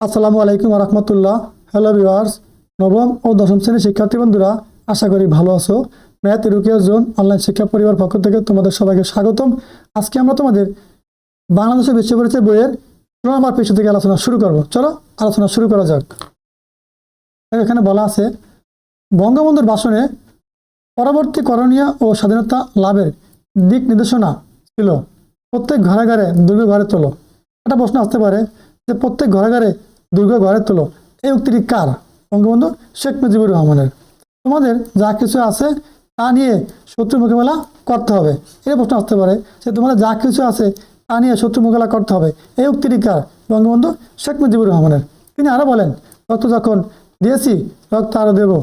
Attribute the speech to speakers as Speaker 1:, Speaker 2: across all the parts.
Speaker 1: আসসালামু আলাইকুম রহমতুল্লাহ। Hello viewers নবম ও দশম শ্রেণির শিক্ষার্থী বন্ধুরা, আশা করি ভালো আছো। ম্যাথ, রুকিয়া, জোন অনলাইন শিক্ষা পরিবার পক্ষ থেকে তোমাদের সবাইকে স্বাগতম। আজকে আমরা তোমাদের বাংলাদেশের বিশ্ব বইয়ের ষোলো নম্বর থেকে আলোচনা শুরু করব। চলো, আলোচনা শুরু করা যাক। এখানে বলা আছে, বঙ্গবন্ধুর ভাষণে পরবর্তী করণীয় ও স্বাধীনতা লাভের দিক নির্দেশনা ছিল। প্রত্যেক ঘরে ঘরে দুর্গ ঘরে তোলো। একটা প্রশ্ন আসতে পারে যে প্রত্যেক ঘরে ঘরে দুর্গ ঘরে তোলো। এই উক্তিটি কার? বঙ্গবন্ধু শেখ মুজিবুর রহমানের। তোমাদের যা কিছু আছে তা নিয়ে শত্রু মোকাবেলা করতে হবে। এই প্রশ্ন আসতে পারে যে তোমাদের যা কিছু আছে তা নিয়ে শত্রু মোকাবেলা করতে হবে। এই উক্তিটি কার? বঙ্গবন্ধু শেখ মুজিবুর রহমানের। তিনি আরও বলেন, রক্ত যখন দিয়েছি, রক্ত আরও দেবো।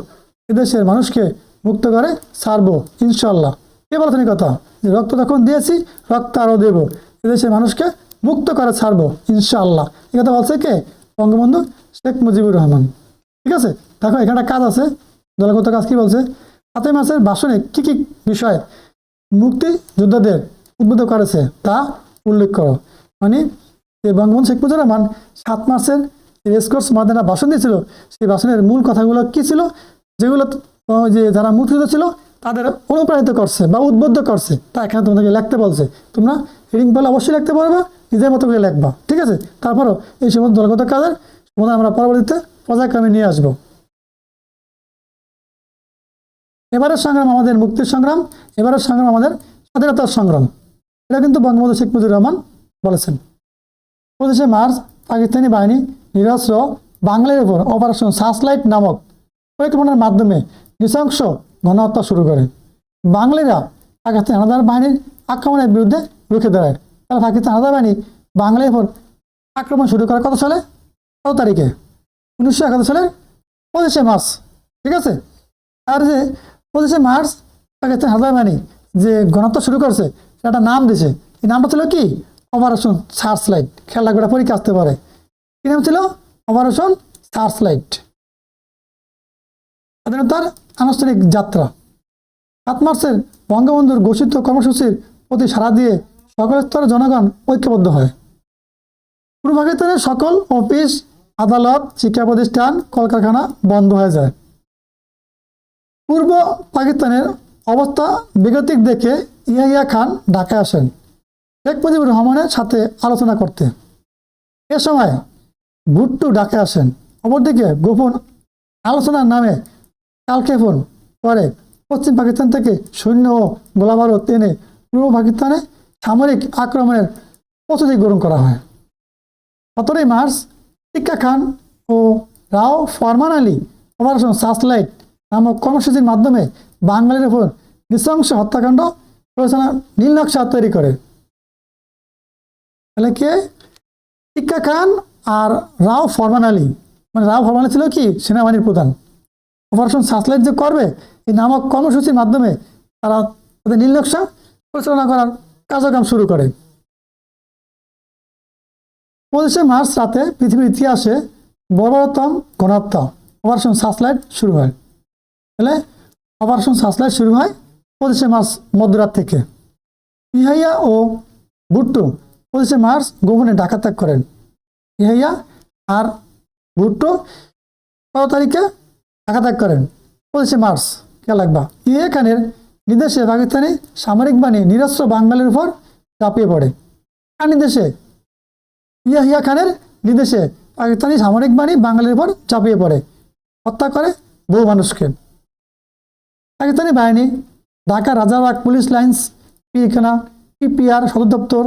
Speaker 1: এদেশের মানুষকে মুক্ত করে ছাড়বো ইনশাল্লাহ কে বলেছেন এই কথা যে রক্ত যখন দিয়েছি, রক্ত আরও দেবো। এদেশের মানুষকে মুক্ত করে ছাড়বো, ইনশাআল্লাহ। এই কথা বলছে কে? বঙ্গবন্ধু শেখ মুজিবুর রহমান। ঠিক আছে? দেখো, এখানে কাজ আছে। দলগত কাজ কি বলছে? সাতই মাসের ভাষণে কি কি বিষয় মুক্তি যোদ্ধাদের উদ্বুদ্ধ করেছে তা উল্লেখ করো। মানে যে বঙ্গবন্ধু শেখ মুজিবুর রহমান সাত মাসের রেসকোর্স মাদানা ভাষণ দিয়েছিল, সেই ভাষণের মূল কথাগুলো কি ছিল? যেগুলো যে যারা মুক্তিযুদ্ধ ছিল, তাদের অনুপ্রাণিত করছে বা উদ্বুদ্ধ করছে। তা এখানে তোমাদেরকে লিখতে বলছে। তোমরা রিডিং বলে অবশ্যই লিখতে পারবে। নিজের মতো করে লেখবা, ঠিক আছে? তারপরও এই সমস্ত দলগত কাজের সমাধান আমরা পরবর্তীতে পর্যায়ক্রমে নিয়ে আসব। এবারের সংগ্রাম আমাদের মুক্তির সংগ্রাম, এবারের সংগ্রাম আমাদের স্বাধীনতার সংগ্রাম। এটা কিন্তু বঙ্গবন্ধু শেখ মুজিবুর রহমান বলেছেন। পঁচিশে মার্চ পাকিস্তানি বাহিনী নিরস্ত্র বাংলার উপর অপারেশন সার্চলাইট নামক পরিকল্পনার মাধ্যমে নৃশংস গণহত্যা শুরু করে। বাঙালিরা পাকিস্তান হানাদার বাহিনীর আক্রমণের বিরুদ্ধে রুখে দাঁড়ায়। তাহলে পাকিস্তান হানাদার বাহিনী। বাঙালির উপর আক্রমণ শুরু করে কত সালে? কত তারিখে? উনিশশো একাত্তর সালের পঁচিশে মার্চ, ঠিক আছে? আর যে পঁচিশে মার্চ পাকিস্তান হানাদার বাহিনী যে গণহত্যা শুরু করছে, সেটা নাম দিছে এই নামটা ছিল কি? Operation search light. খেলা এটা পরীক্ষা আসতে পারে। কি নাম ছিল? Operation search light. স্বাধীনতার আনুষ্ঠানিক যাত্রা। সাত মার্চের বঙ্গবন্ধুর ঘোষিত কর্মসূচির প্রতি সাড়া দিয়ে সকল স্তরের জনগণ ঐক্যবদ্ধ হয়। পূর্ব পাকিস্তানের সকল অফিস, আদালত, শিক্ষা প্রতিষ্ঠান, কলকারখানা বন্ধ হয়ে যায়। পূর্ব পাকিস্তানের অবস্থা বিগতিক দেখে ইয়াহিয়া খান ঢাকায় আসেন। শেখ মুজিবুর রহমানের সাথে আলোচনা করতে। এ সময় ভুট্টু ডাকে আসেন। অপরদিকে গোপন আলোচনার নামে কালক্ষেপণ করে পশ্চিম পাকিস্তান থেকে সৈন্য ও গোলাবারুদ এনে পূর্ব পাকিস্তানে সামরিক আক্রমণের প্রস্তুতি গ্রহণ করা হয়। সতেরোই মার্চ টিক্কা খান ও রাও ফরমান আলী অপারেশন সার্চলাইট নামক কর্মসূচির মাধ্যমে বাঙালির উপর নৃশংস হত্যাকাণ্ড পরিচালনা নীল নকশা তৈরি করে। তাহলে কে? টিক্কা খান আর রাও ফরমান আলী। মানে রাও ফরমান ছিল কি? সেনাবাহিনীর প্রধান। অপারেশন সার্চলাইট যে করবে, এই নামক কর্মসূচির মাধ্যমে তারা তাদের নীল নকশা পরিচালনা করার কার্যক্রম শুরু করে। পঁচিশে মার্চ রাতে পৃথিবীর ইতিহাসে বর্বরতম গণহত্যা অপারেশন সার্চলাইট শুরু হয়। তাহলে অপারেশন সার্চলাইট শুরু হয় পঁচিশে মার্চ মধ্যরাত থেকে। ইহাইয়া ও ভুট্টু পঁচিশে মার্চ গোপনে ঢাকা ত্যাগ করেন। ইহাইয়া আর ভুট্টু কত তারিখে ঢাকা ত্যাগ করেন। পঁচিশে মার্চ কে লাগবা ইয়ে খানের নির্দেশে পাকিস্তানি সামরিক বাহিনী নিরস্ত্র বাঙালির উপর চাপিয়ে পড়ে। আর নির্দেশে ইয়াহিয়া খানের নির্দেশে পাকিস্তানি সামরিক বাহিনী বাঙালির উপর চাপিয়ে পড়ে। হত্যা করে বহু মানুষকে। পাকিস্তানি বাহিনী, Dhaka Rajarbagh police lines Pilkhana PPR সদর দপ্তর,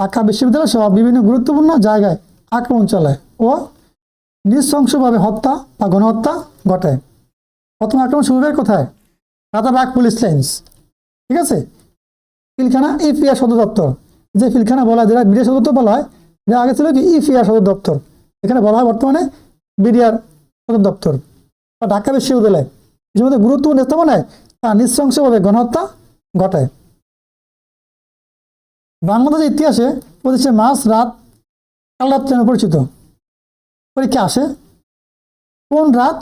Speaker 1: ঢাকা বিশ্ববিদ্যালয় সহ বিভিন্ন গুরুত্বপূর্ণ জায়গায় আক্রমণ চালায় ও নৃশংসভাবে হত্যা বা গণহত্যা ঘটায়। প্রথম আক্রমণ শুরু হয় কোথায়? রাজাবাগ পুলিশ লাইন্স ঠিক আছে? পিলখানা ইপিআর সদর দপ্তর। যে পিলখানা বলা হয়, যেটা বিডিআর সদর দপ্তর বলা হয়, এটা আগে ছিল কি ইপিআর সদর দপ্তর। এখানে বলা হয় বর্তমানে বিডিআর সদর দপ্তর বা ঢাকা বিশ্ববিদ্যালয়। এই মধ্যে গুরুত্বপূর্ণ স্থাপনায় তা নৃশংসভাবে গণহত্যা ঘটায়। বাংলাদেশের ইতিহাসে পঁচিশে মার্চ রাত কাল রাত নামে পরিচিত। পরীক্ষা আসে। কোন রাত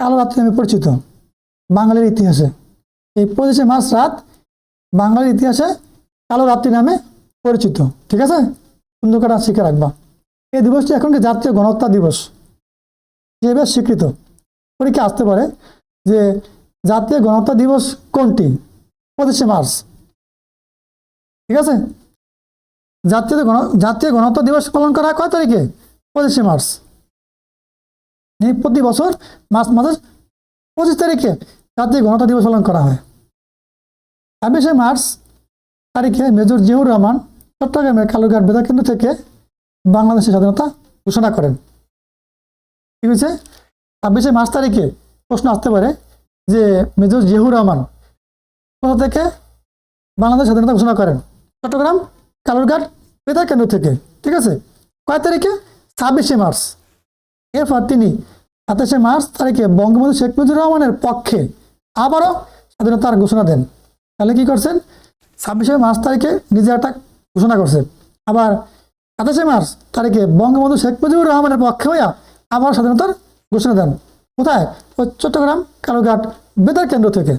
Speaker 1: কালো রাত্রি নামে পরিচিত? বাঙালির ইতিহাসে। এই পঁচিশে মার্চ রাত বাঙালির ইতিহাসে কালো রাত্রি নামে পরিচিত, ঠিক আছে? সুন্দর করে শিখে রাখবা। এই দিবসটি এখনকার জাতীয় গণহত্যা দিবস? হিসেবে স্বীকৃত। পরীক্ষা আসতে পারে যে জাতীয় গণহত্যা দিবস কোনটি? পঁচিশে মার্চ। ঠিক আছে? জাতীয় গণ, জাতীয় গণহত্যা দিবস পালন করা কয় তারিখে? পঁচিশে মার্চ। প্রতি বছর মার্চ মাসের পঁচিশ তারিখে জাতীয় গণহত্যা দিবস পালন করা হয়। ছাব্বিশে মার্চ তারিখে মেজর জিয়াউর রহমান চট্টগ্রামের কালুঘাট বেতার কেন্দ্র থেকে বাংলাদেশের স্বাধীনতা ঘোষণা করেন। ঠিক আছে ছাব্বিশে মার্চ তারিখে প্রশ্ন আসতে পারে যে মেজর জিয়াউর রহমান কোথা থেকে বাংলাদেশ স্বাধীনতা ঘোষণা করেন? চট্টগ্রাম কালুরঘাট বেতার কেন্দ্র থেকে। ঠিক আছে? কয় তারিখে? ছাব্বিশে মার্চ। এরপর তিনি সাতাশে মার্চ তারিখে বঙ্গবন্ধু শেখ মুজিবুর রহমানের পক্ষে আবারও স্বাধীনতার ঘোষণা দেন। তাহলে কি করছেন? ছাব্বিশে মার্চ তারিখে নিজে একটা ঘোষণা করছেন। আবার সাতাশে মার্চ তারিখে বঙ্গবন্ধু শেখ মুজিবুর রহমানের পক্ষে হইয়া আবার স্বাধীনতার ঘোষণা দেন। কোথায়? ওই চট্টগ্রাম কালুঘাট বেতার কেন্দ্র থেকে।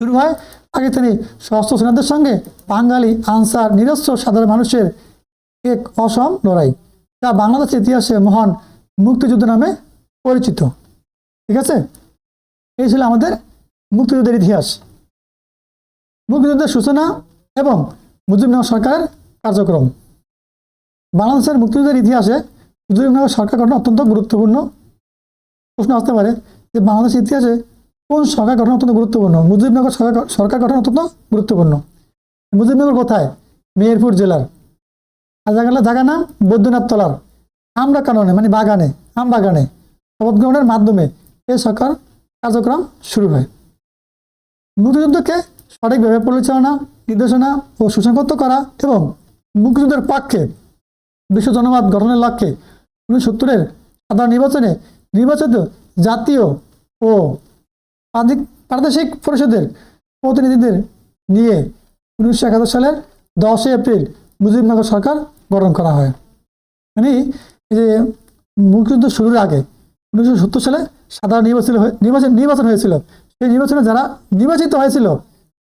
Speaker 1: শুরু হয় আগে তিনি সশস্ত্র সেনাদের সঙ্গে বাঙালি, আনসার, নিরস্ত্র, সাধারণ মানুষের এক অসম লড়াই, যা বাংলাদেশের ইতিহাসে মহান মুক্তিযুদ্ধ নামে পরিচিত। ঠিক আছে? এই ছিল আমাদের মুক্তিযুদ্ধের ইতিহাস। মুক্তিযুদ্ধের সূচনা এবং মুজিবনগর সরকারের কার্যক্রম। বাংলাদেশের মুক্তিযুদ্ধের ইতিহাসে মুজিবনগর সরকার গঠন অত্যন্ত গুরুত্বপূর্ণ। প্রশ্ন আসতে পারে যে বাংলাদেশের ইতিহাসে কোন সরকার গঠন অত্যন্ত গুরুত্বপূর্ণ? মুজিবনগর সরকার সরকার গঠন অত্যন্ত গুরুত্বপূর্ণ। মুজিবনগর কোথায়? মেহেরপুর জেলার। আর জায়গাটা জায়গা নাম বৈদ্যনাথ তলার। আমরা কাননে মানে বাগানে আম বাগানে গ্রহণের মাধ্যমে এই সরকার কার্যক্রম শুরু হয়। মুক্তিযুদ্ধকে সঠিকভাবে পরিচালনা, নির্দেশনা ও সুসংহত করা এবং মুক্তিযুদ্ধের পক্ষে বিশ্ব জনমত গঠনের লক্ষ্যে উনিশশো সত্তরের সাধারণ নির্বাচনে নির্বাচিত জাতীয় ও প্রাদেশিক পরিষদের প্রতিনিধিদের নিয়ে উনিশশো একাত্তর সালের দশই এপ্রিল মুজিবনগর সরকার গঠন করা হয়। মানে যে মুক্তিযুদ্ধ শুরুর আগে উনিশশো সত্তর সালে সাধারণ নির্বাচন নির্বাচন নির্বাচন হয়েছিল। সেই নির্বাচনে যারা নির্বাচিত হয়েছিল,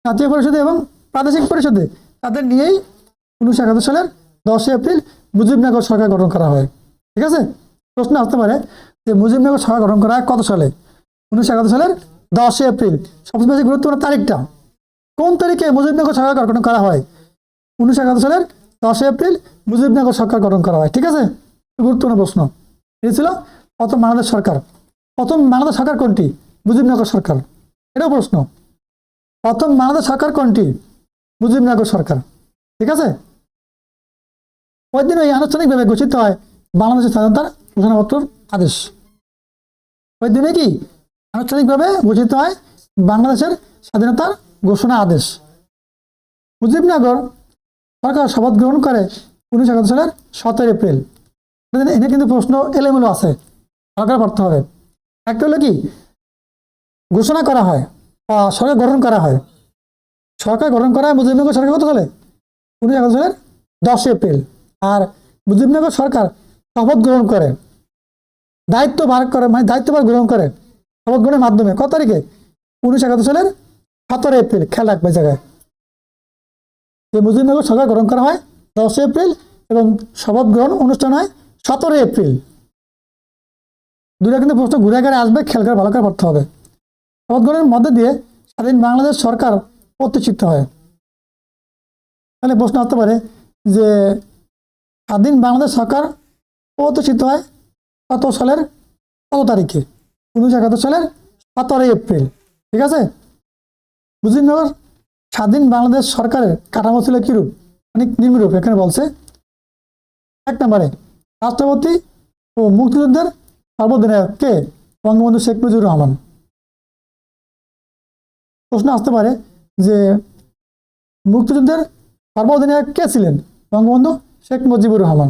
Speaker 1: জাতীয় পরিষদে এবং প্রাদেশিক পরিষদে, তাদের নিয়েই উনিশশো একাত্তর সালের দশই এপ্রিল মুজিবনগর সরকার গঠন করা হয়। ঠিক আছে? প্রশ্ন আসতে পারে যে মুজিবনগর সরকার গঠন করা হয় কত সালে? উনিশশো একাত্তর সালের দশই এপ্রিল। সবচেয়ে বেশি গুরুত্বপূর্ণ তারিখটা। কোন তারিখে মুজিবনগর সরকার গঠন করা হয়? উনিশশো একাত্তর সালের দশই এপ্রিল মুজিবনগর সরকার গঠন করা হয়। ঠিক আছে? গুরুত্বপূর্ণ প্রশ্ন। এটি ছিল প্রথম বাংলাদেশ সরকার। প্রথম বাংলাদেশ সরকার কোনটি? মুজিবনগর সরকার। এটাও প্রশ্ন। প্রথম বাংলাদেশ সরকার কোনটি? মুজিবনগর সরকার। ঠিক আছে? ওই দিন ওই আনুষ্ঠানিকভাবে ঘোষিত হয় বাংলাদেশের স্বাধীনতার ঘোষণাপত্রর আদেশ। ওই দিনে কি? আনুষ্ঠানিকভাবে ঘোষিত হয় বাংলাদেশের স্বাধীনতার ঘোষণা আদেশ। মুজিবনগর সরকার শপথ গ্রহণ করে উনিশশো একাত্তর সালের সতেরো এপ্রিল। এখানে কিন্তু প্রশ্ন এলোমেলো আছে। সরকার পড়তে হবে। একটা হলো কি? ঘোষণা করা হয় বা সরকার গঠন করা হয়। সরকার গঠন করা হয় মুজিবনগর সরকার কত সালে? উনিশ একাত্তর সালের দশই এপ্রিল। আর মুজিবনগর সরকার শপথ গ্রহণ করে। দায়িত্ব ভার করে মানে দায়িত্বভার গ্রহণ করে শপথ গ্রহণের মাধ্যমে। কত তারিখে? উনিশ একাত্তর সালের সতেরো এপ্রিল খেয়াল রাখবে জায়গায়। যে মুজিবনগর সরকার গ্রহণ করা হয় দশই এপ্রিল এবং শপথ গ্রহণ অনুষ্ঠান হয় সতেরো এপ্রিল। দুটা কিন্তু প্রশ্ন ঘুরে ঘুরে আসবে, খেয়াল করে ভালো করে পড়তে হবে। শপথ গ্রহণের মধ্যে দিয়ে স্বাধীন বাংলাদেশ সরকার প্রতিষ্ঠিত হয়। তাহলে প্রশ্ন আসতে পারে যে, স্বাধীন বাংলাদেশ সরকার প্রতিষ্ঠিত হয় কত সালের? কত তারিখে? উনিশশো একাত্তর সালের সতেরোই এপ্রিল। ঠিক আছে? মুজিবনগর স্বাধীন বাংলাদেশ সরকারের কাঠামো ছিল কিরূপ? মানে নিম্নরূপ, এখানে বলছে। এক নম্বরে, রাষ্ট্রপতি ও মুক্তিযুদ্ধের সর্বদিনায়ক কে? বঙ্গবন্ধু শেখ মুজিবুর রহমান। প্রশ্ন আসতে পারে যে মুক্তিযুদ্ধের সর্বদিনায়ক কে ছিলেন বঙ্গবন্ধু শেখ মুজিবুর রহমান?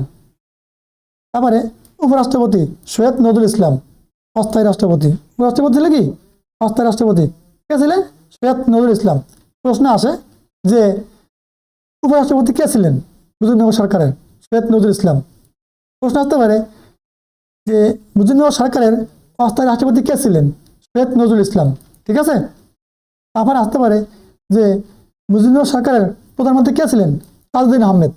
Speaker 1: তারপরে উপরাষ্ট্রপতি সৈয়দ নজরুল ইসলাম, অস্থায়ী রাষ্ট্রপতি। উপরাষ্ট্রপতি ছিলেন কি? অস্থায়ী রাষ্ট্রপতি। কে ছিলেন? সৈয়দ নজরুল ইসলাম। প্রশ্ন আসে যে উপরাষ্ট্রপতি কে ছিলেন? মুজিবনগর সরকারের সৈয়দ নজরুল ইসলাম। প্রশ্ন আসতে পারে যে মুজিবনগর সরকারের অস্থায়ী রাষ্ট্রপতি কে ছিলেন? সৈয়দ নজরুল ইসলাম। ঠিক আছে? তারপর আসতে পারে যে মুজিবনগর সরকারের প্রধানমন্ত্রী কে ছিলেন? তাজউদ্দিন আহমেদ।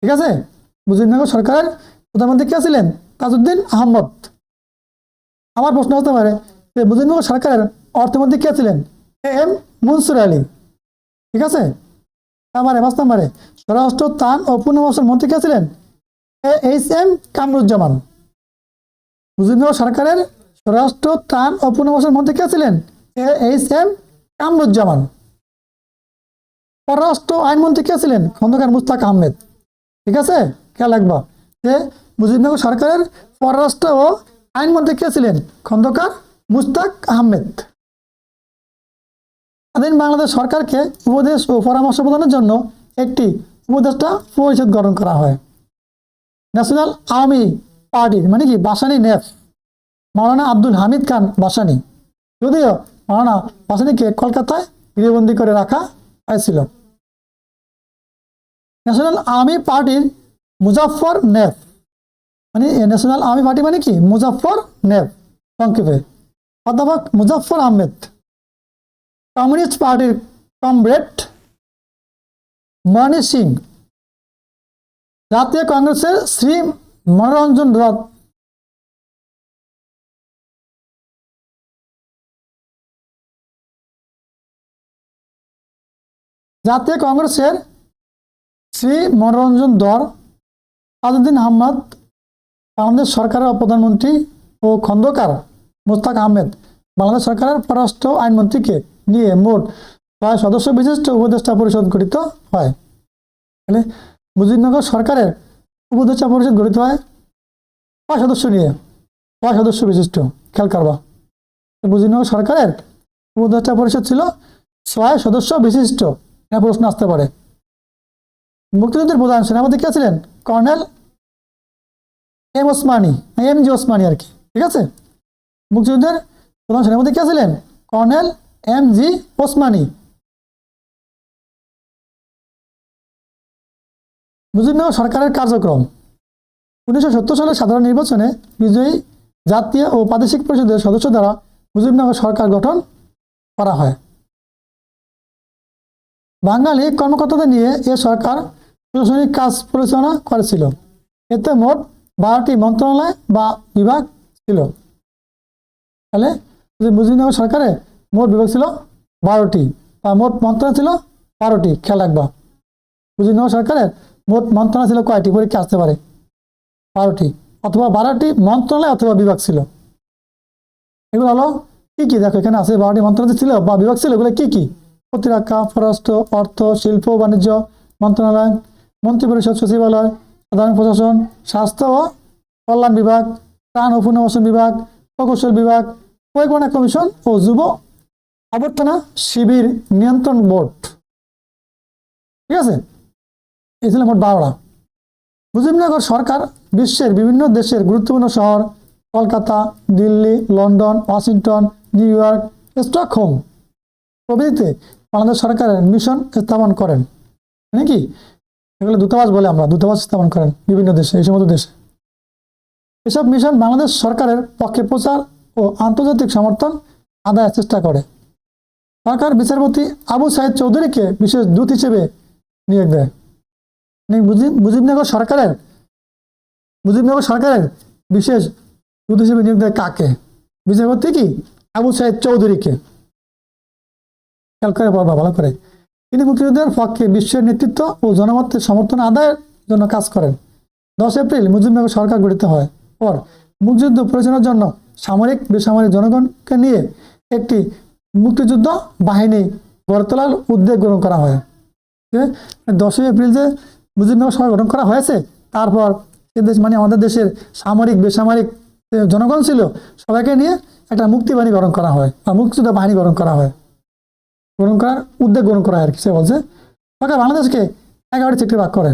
Speaker 1: ঠিক আছে? মুজিবনগর সরকারের প্রধানমন্ত্রী কে ছিলেন? তাজউদ্দিন আহমদ। আমার প্রশ্ন হতে পারে যে মুজিবনগর সরকারের অর্থমন্ত্রী কে ছিলেন? A M Mansur Ali. ঠিক আছে? আমারে পাঁচ নম্বরে স্বরাষ্ট্র, ত্রাণ ও পুনর্বাসন মন্ত্রী কে ছিলেন? H M Kamruzzaman. মুজিবনগর সরকারের স্বরাষ্ট্র ত্রাণ ও পুনর্বাসন মন্ত্রী কে ছিলেন? H M Kamaruzzaman. পররাষ্ট্র আইনমন্ত্রী কে ছিলেন? খন্দকার মুস্তাক আহমেদ। ঠিক আছে? খেয়াল রাখবা। যে মুজিবনগর সরকারের পররাষ্ট্র ও আইনমন্ত্রী কে ছিলেন? খন্দকার মুস্তাক আহমেদ। স্বাধীন বাংলাদেশ সরকারকে উপদেশ ও পরামর্শ প্রদানের জন্য একটি উপদেষ্টা পরিষদ গঠন করা হয়। ন্যাশনাল আর্মি পার্টির মানে কি? বাসানি নেফ। মাওলানা আব্দুল হামিদ খান বাসানি। যদিও মাওলানা বাসানিকে কলকাতায় গৃহবন্দী করে রাখা হয়েছিল। ন্যাশনাল আর্মি পার্টির মুজাফর নেফ। মানে ন্যাশনাল আর্মি পার্টি মানে কি? মুজাফর নেফ। সংক্ষেপে। অধ্যাপক মুজাফর আহমেদ। কমিউনিস্ট পার্টির কমরেড মণি সিং। জাতীয় কংগ্রেসের শ্রী মনোরঞ্জন রথ জাতীয় কংগ্রেসের শ্রী মনোরঞ্জন দর আজউদ্দিন আহমদ, বাংলাদেশ সরকারের প্রধানমন্ত্রী ও খন্দকার মুস্তাক আহমেদ, বাংলাদেশ সরকারের পররাষ্ট্র আইনমন্ত্রীকে নিয়ে মোট ছয় সদস্য বিশিষ্ট উপদেষ্টা পরিষদ গঠিত হয়। তাহলে মুজিবনগর সরকারের উপদেষ্টা পরিষদ গঠিত হয় ছয় সদস্য নিয়ে ছয় সদস্য বিশিষ্ট, খেয়াল করবা। মুজিবনগর সরকারের উপদেষ্টা পরিষদ ছিল ছয় সদস্য বিশিষ্ট এখানে প্রশ্ন আসতে পারে। মুক্তিযুদ্ধের প্রধান সেনাপতি কে ছিলেন? Colonel M Osmani, M G Osmani আর কি, ঠিক আছে? মুক্তিযুদ্ধের প্রধান সেনাপতি কে ছিলেন? Colonel M G Osmani. Mujibnagar সরকারের কার্যক্রম। উনিশশো সালের সাধারণ নির্বাচনে বিজয়ী জাতীয় ও প্রাদেশিক পরিষদের সদস্য দ্বারা মুজিবনগর সরকার গঠন করা হয়। বাঙালি কর্মকর্তাদের নিয়ে এ সরকার প্রশাসনিক কাজ পরিচালনা করেছিল। এতে মোট বারোটি মন্ত্রণালয় বা বিভাগ ছিল। তাহলে মুজিবনগর সরকারে মোট বিভাগ ছিল বারোটি বা মোট মন্ত্রণালয় ছিল বারোটি, খেয়াল রাখবা। মুজিবনগর সরকারের মোট মন্ত্রণালয় ছিল কয়টি? পরীক্ষা আসতে পারে। বারোটি। অথবা বারোটি মন্ত্রণালয় অথবা বিভাগ ছিল। এগুলো হলো কি কি? দেখো, এখানে আছে বারোটি মন্ত্রণালয় ছিল বা বিভাগ ছিল। এগুলো কি কি? প্রতিরক্ষা পররাষ্ট্র, অর্থ, শিল্প, বাণিজ্য, মন্ত্রণালয় মন্ত্রিপরিষদ সচিবালয়, সাধারণ প্রশাসন, স্বাস্থ্য ও কল্যাণ বিভাগ ত্রাণ ও পুনর্বাসন বিভাগ, প্রকৌশল বিভাগ, পরিকল্পনা কমিশন ও যুব অভ্যর্থনা শিবির নিয়ন্ত্রণ বোর্ড। ঠিক আছে? এই ছিল মোট বারোটা মুজিবনগর সরকার বিশ্বের বিভিন্ন দেশের গুরুত্বপূর্ণ শহর, Kolkata, Delhi, London, Washington, New York, Stockholm প্রভৃতিতে Bangladesh সরকারের মিশন স্থাপন করেন। মানে কি? এগুলো দূতাবাস বলে আমরা, দূতাবাস স্থাপন করেন বিভিন্ন দেশে, এই সমস্ত দেশে। এসব মিশন বাংলাদেশ সরকারের পক্ষে প্রচার ও আন্তর্জাতিক সমর্থন আদায়ের চেষ্টা করে। সরকার বিচারপতি আবু সাহেদ চৌধুরীকে বিশেষ দূত হিসেবে নিয়োগ দেয়। মুজিব মুজিবনগর সরকারের? মুজিবনগর সরকারের বিশেষ দূত হিসেবে নিয়োগ দেয় কাকে? বিচারপতি কি? আবু সাইদ চৌধুরীকে। খেয়াল করে পড়বা, ভালো করে। তিনি মুক্তিযুদ্ধের পক্ষে বিশ্বের নেতৃত্ব ও জনমতের সমর্থন আদায়ের জন্য কাজ করেন। দশ এপ্রিল মুজিবনগর সরকার গঠিত হয়। পর মুক্তিযুদ্ধ পরিচালনার জন্য সামরিক, বেসামরিক জনগণকে নিয়ে একটি মুক্তিযুদ্ধ বাহিনী গড়ে তোলার উদ্যোগ গ্রহণ করা হয়। দশই এপ্রিল যে মুজিবনগর সরকার গঠন করা হয়েছে। তারপর দেশ মানে আমাদের দেশের সামরিক, বেসামরিক জনগণ ছিল, সবাইকে নিয়ে একটা মুক্তি বাহিনী গঠন করা হয় বা মুক্তিযুদ্ধ বাহিনী গঠন করা হয়। গ্রহণ করার উদ্যোগ গ্রহণ করা হয় আর কি, সে বলছে। সরকার বাংলাদেশকে এগারোটি সেক্টর ভাগ করে।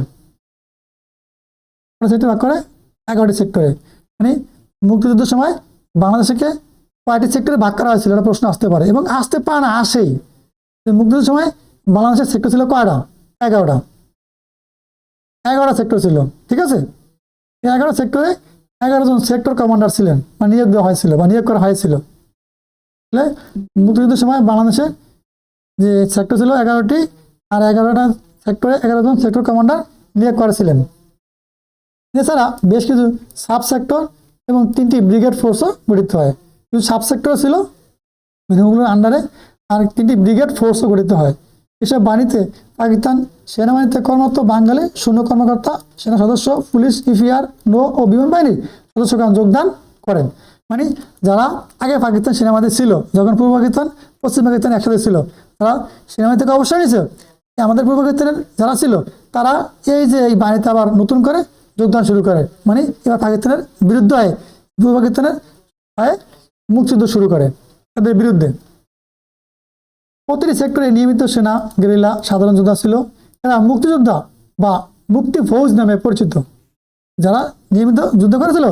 Speaker 1: সেক্টর ভাগ করে এগারোটি সেক্টরে। মানে মুক্তিযুদ্ধের সময় বাংলাদেশকে কয়টি সেক্টরে ভাগ করা হয়েছিল এটা প্রশ্ন আসতে পারে এবং আসতে পারে না, আসেই। মুক্তিযুদ্ধের সময় বাংলাদেশের সেক্টর ছিল কয়টা? এগারোটা। এগারোটা সেক্টর ছিল, ঠিক আছে? এগারো সেক্টরে এগারো জন সেক্টর কমান্ডার ছিলেন বা নিয়োগ দেওয়া হয়েছিল বা নিয়োগ করা হয়েছিল। তাহলে মুক্তিযুদ্ধের সময় বাংলাদেশে যে সেক্টর ছিল এগারোটি, আর এগারোটা সেক্টরে এগারো জন সেক্টর কমান্ডার নিয়োগ করেছিলেন। এছাড়া বেশ কিছু সাব সেক্টর এবং তিনটি ব্রিগেড ফোর্সও গঠিত হয়। কিছু সাব সেক্টর ছিল মানে ওগুলোর আন্ডারে আর তিনটি ব্রিগেড ফোর্সও গঠিত হয়। এসব বাণীতে পাকিস্তান সেনাবাহিনীতে কর্মরত বাঙালি শূন্য কর্মকর্তা, সেনা সদস্য, পুলিশ ইফিআর নৌ ও বিমান বাহিনীর সদস্যগণ যোগদান করেন। মানে যারা আগে পাকিস্তান সেনাবাহিনী ছিল, যখন পূর্ব পাকিস্তান, পশ্চিম পাকিস্তান একসাথে ছিল, তারা সেনাবাহিনী থেকে অবসর নিয়েছে। আমাদের পূর্ব পাকিস্তানের যারা ছিল, তারা এই যে এই বাহিনীতে আবার নতুন করে যোগদান শুরু করে। মানে এবার পাকিস্তানের বিরুদ্ধে হয় পূর্ব পাকিস্তানের হয়ে মুক্তিযুদ্ধ শুরু করে তাদের বিরুদ্ধে। প্রতিটি সেক্টরে নিয়মিত সেনা, গেরিলা, সাধারণ যোদ্ধা ছিল। এরা মুক্তিযোদ্ধা বা মুক্তি ফৌজ নামে পরিচিত। যারা নিয়মিত যুদ্ধ করেছিল,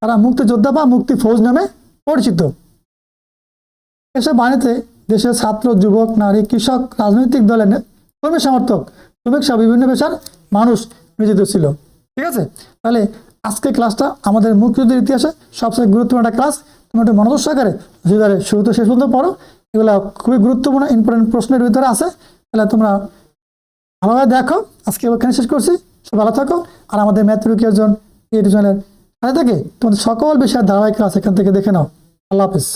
Speaker 1: তারা মুক্তিযোদ্ধা বা মুক্তি ফৌজ নামে পরিচিত। এসব বাণীতে দেশের ছাত্র, যুবক, নারী, কৃষক, রাজনৈতিক দলের কর্মী সমর্থক শ্রমিক সহ বিভিন্ন পেশার মানুষ নিয়োজিত ছিল। ঠিক আছে? তাহলে আজকে ক্লাসটা আমাদের মুক্তিযুদ্ধের ইতিহাসে সবচেয়ে গুরুত্বপূর্ণ একটা ক্লাস। তুমি একটু মনোযোগ সহকারে দুধারে শুরু তো শেষ পর্যন্ত পড়ো। এগুলো খুবই গুরুত্বপূর্ণ ইম্পর্টেন্ট প্রশ্নের ভিতরে আছে। তাহলে তোমরা ভালোভাবে দেখো। আজকে ওখানে শেষ করছি। সব ভালো থাকো। আর আমাদের ম্যাথ রুকিয়ার জন ইউটিউব চ্যানেল সাথে থেকে? তোমাদের সকল বিষয়ের ধারাবাহিক আছে, এখান থেকে দেখে নাও। আল্লাহ হাফিজ।